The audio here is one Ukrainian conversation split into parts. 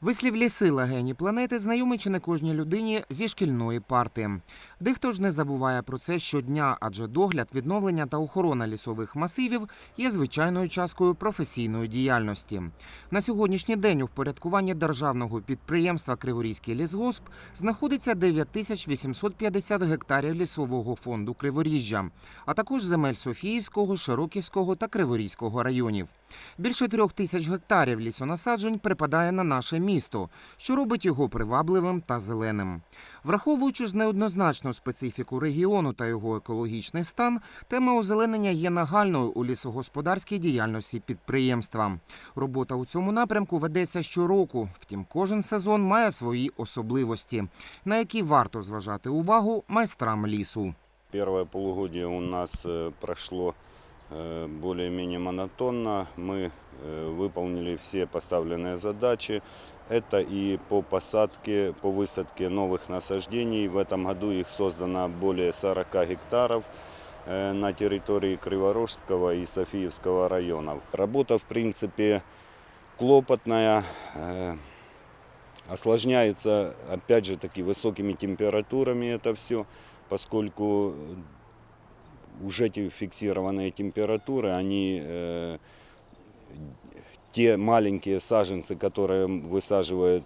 Вислів ліси легені планети знайомий чи не кожній людині зі шкільної парти. Дехто ж не забуває про це щодня, адже догляд, відновлення та охорона лісових масивів є звичайною часткою професійної діяльності. На сьогоднішній день у впорядкуванні державного підприємства Криворізький лісгосп знаходиться 9850 гектарів лісового фонду Криворіжжя, а також земель Софіївського, Широківського та Криворізького районів. Більше трьох тисяч гектарів лісонасаджень припадає на наше місто, що робить його привабливим та зеленим. Враховуючи ж неоднозначну специфіку регіону та його екологічний стан, тема озеленення є нагальною у лісогосподарській діяльності підприємства. Робота у цьому напрямку ведеться щороку, втім, кожен сезон має свої особливості, на які варто зважати увагу майстрам лісу. Первое полугодие у нас прошло э, более-менее монотонно. Мы э, выполнили все поставленные задачи. Это и по посадке, по высадке новых насаждений. В этом году их создано более 40 гектаров э, на территории Криворожского и Софиевского районов. Работа, в принципе, клопотная, э, осложняется, опять же таки, высокими температурами это все поскольку уже эти фиксированные температуры, они э, те маленькие саженцы, которые высаживает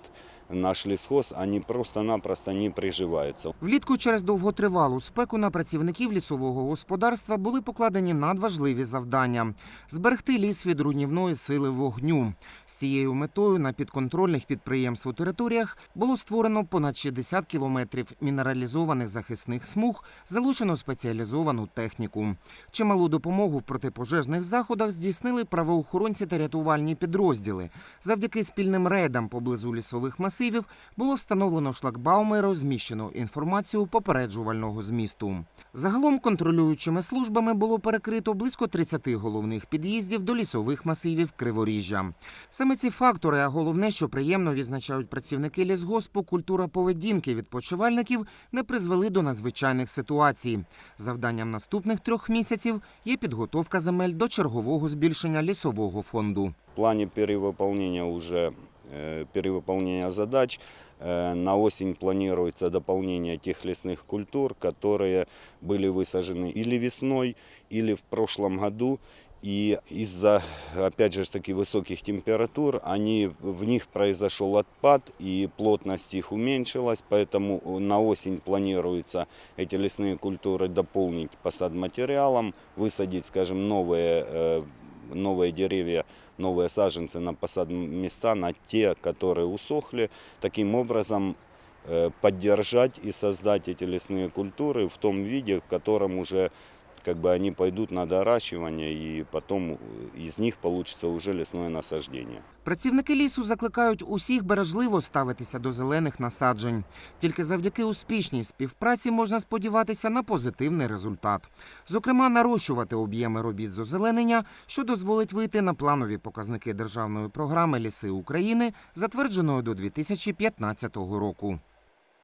наш лесхоз, они просто-напросто не приживаются. Влітку через довготривалу спеку на працівників лісового господарства були покладені надважливі завдання зберегти ліс від руйнівної сили вогню. З цією метою на підконтрольних підприємству територіях було створено понад 60 кілометрів мінералізованих захисних смуг, залучено спеціалізовану техніку. Чималу допомогу в протипожежних заходах здійснили правоохоронці та рятувальні підрозділи. Завдяки спільним рейдам поблизу лісових масивів було встановлено шлагбауми розміщено інформацію попереджувального змісту. Загалом контролюючими службами було перекрито близько 30 головних під'їздів до лісових масивів Криворіжжя. Саме ці фактори, а головне, що приємно відзначають працівники лісгоспу, культура поведінки відпочивальників не призвели до надзвичайних ситуацій. Завданням наступних трьох місяців є підготовка земель до чергового збільшення лісового фонду. В плане перевыполнения уже э, перевыполнения задач э, на осень планируется дополнение тех лесных культур, которые были высажены или весной, или в прошлом году. И из-за, опять же, таки высоких температур, они, в них произошел отпад, и плотность их уменьшилась, поэтому на осень планируется эти лесные культуры дополнить посадматериалом, высадить, скажем, новые, э, новые деревья, новые саженцы на посадместа, на те, которые усохли. Таким образом, э, поддержать и создать эти лесные культуры в том виде, в котором уже как бы они пойдут на доращивание, и потом из них получится уже лесное насаждение. Працівники лісу закликають усіх бережливо ставитися до зелених насаджень. Тільки завдяки успішній співпраці можна сподіватися на позитивний результат. Зокрема, нарощувати об'єми робіт з озеленення, що дозволить вийти на планові показники державної програми Ліси України, затвердженої до 2015 року.